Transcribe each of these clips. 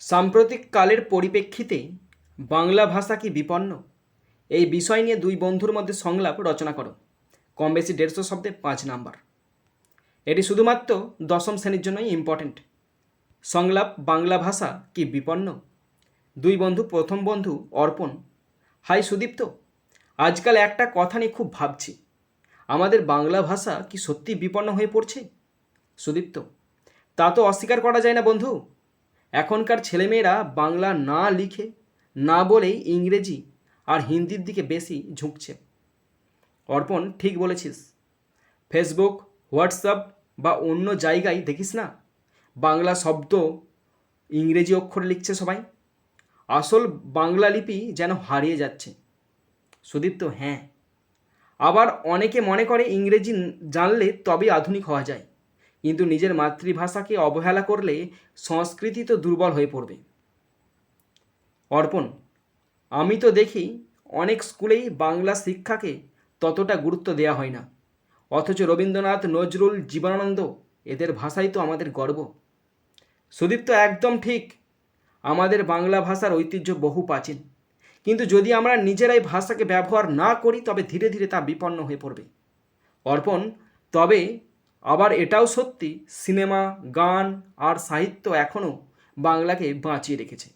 সাম্প্রতিক কালের পরিপ্রেক্ষিতে বাংলা ভাষা কি বিপন্ন? এই বিষয় নিয়ে দুই বন্ধুর মধ্যে সংলাপ রচনা করো। কম বেশি দেড়শো শব্দে পাঁচ নাম্বার। এটি শুধুমাত্র দশম শ্রেণির জন্যই ইম্পর্ট্যান্ট সংলাপ বাংলা ভাষা কি বিপন্ন? দুই বন্ধু, প্রথম বন্ধু অর্পণ, হাই সুদীপ্ত, আজকাল একটা কথা নিয়ে খুব ভাবছি। আমাদের বাংলা ভাষা কি সত্যি বিপন্ন হয়ে পড়ছে? সুদীপ্ত, তা তো অস্বীকার করা যায় না বন্ধু। এখনকার ছেলেমেয়েরা বাংলা না লিখে, না বলেই ইংরেজি আর হিন্দির দিকে বেশি ঝুঁকছে। অর্পণ, ঠিক বলেছিস। ফেসবুক হোয়াটসঅ্যাপ বা অন্য জায়গায় দেখিস না? বাংলা শব্দ ইংরেজি অক্ষর লিখছে সবাই। আসল বাংলা লিপি যেন হারিয়ে যাচ্ছে। সুদীপ্ত হ্যাঁ। আবার অনেকে মনে করে ইংরেজি জানলে তবেই আধুনিক হওয়া যায়। কিন্তু নিজের মাতৃভাষাকে অবহেলা করলে সংস্কৃতি তো দুর্বল হয়ে পড়বে। অর্পণ, আমি তো দেখি অনেক স্কুলেই বাংলা শিক্ষাকে ততটা গুরুত্ব দেওয়া হয় না। অথচ রবীন্দ্রনাথ, নজরুল, জীবনানন্দ এদের ভাষাই তো আমাদের গর্ব। সুদীপ্ত একদম ঠিক, আমাদের বাংলা ভাষার ঐতিহ্য বহু প্রাচীন। কিন্তু যদি আমরা নিজেরাই ভাষাকে ব্যবহার না করি, তবে ধীরে ধীরে তা বিপন্ন হয়ে পড়বে। অর্পণ, তবে আবার এটাও সত্যি, সিনেমা, গান আর সাহিত্য এখনও বাংলাকে বাঁচিয়ে রেখেছে।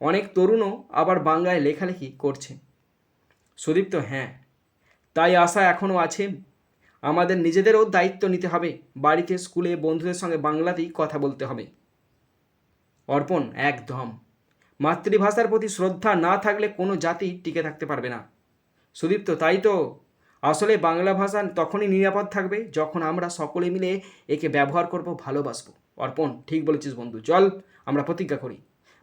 অনেক তরুণও আবার বাংলায় লেখালেখি করছে। সুদীপ্ত হ্যাঁ তাই আশা এখনও আছে। আমাদের নিজেদেরও দায়িত্ব নিতে হবে। বাড়িতে, স্কুলে বন্ধুদের সঙ্গে বাংলাতেই কথা বলতে হবে। অর্পণ, একদম। মাতৃভাষার প্রতি শ্রদ্ধা না থাকলে কোনো জাতি টিকে থাকতে পারবে না। সুদীপ্ত, তাই তো? আসলে বাংলা ভাষা তখনই নিরাপদ থাকবে যখন আমরা সকলে মিলে একে ব্যবহার করব, ভালোবাসবো। অর্পণ, ঠিক বলেছিস বন্ধু। চল, আমরা প্রতিজ্ঞা করি।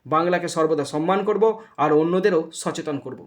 বাংলাকে সর্বদা সম্মান করব আর অন্যদেরও সচেতন করব।